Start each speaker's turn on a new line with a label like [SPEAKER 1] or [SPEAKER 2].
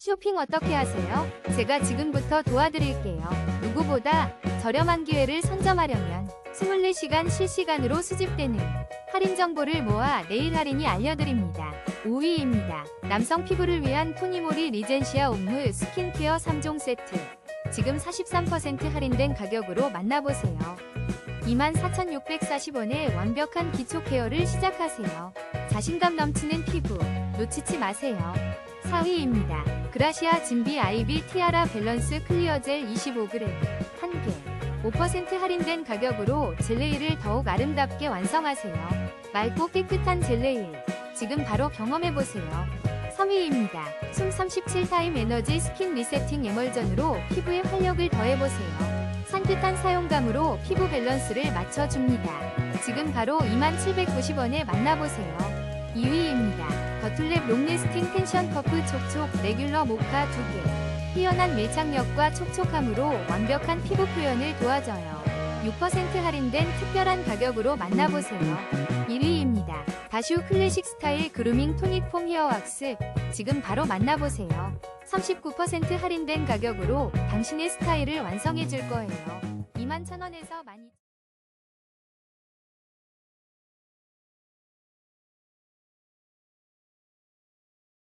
[SPEAKER 1] 쇼핑 어떻게 하세요? 제가 지금부터 도와드릴게요. 누구보다 저렴한 기회를 선점하려면 24시간 실시간으로 수집되는 할인 정보를 모아 내일 할인이 알려드립니다. 5위입니다. 남성 피부를 위한 토니모리 리젠시아 옴무 스킨케어 3종 세트. 지금 43% 할인된 가격으로 만나보세요. 24,640원에 완벽한 기초 케어를 시작하세요. 자신감 넘치는 피부 놓치지 마세요. 4위입니다. 그라시아 진비 아이비 티아라 밸런스 클리어 젤 25g 1개 5% 할인된 가격으로 젤레이를 더욱 아름답게 완성하세요. 맑고 깨끗한 젤레이 지금 바로 경험해보세요. 3위입니다. 숨 37타임 에너지 스킨 리세팅 에멀전으로 피부에 활력을 더해보세요. 산뜻한 사용감으로 피부 밸런스를 맞춰줍니다. 지금 바로 2790원에 만나보세요. 2위입니다. 더툴랩 롱래스팅 텐션 커프 촉촉 레귤러 모카 2개. 뛰어난 밀착력과 촉촉함으로 완벽한 피부 표현을 도와줘요. 6% 할인된 특별한 가격으로 만나보세요. 1위입니다. 다슈 클래식 스타일 그루밍 토닉 폼 헤어 왁스. 지금 바로 만나보세요. 39% 할인된 가격으로 당신의 스타일을 완성해줄 거예요. 21,000원에서 12,000원.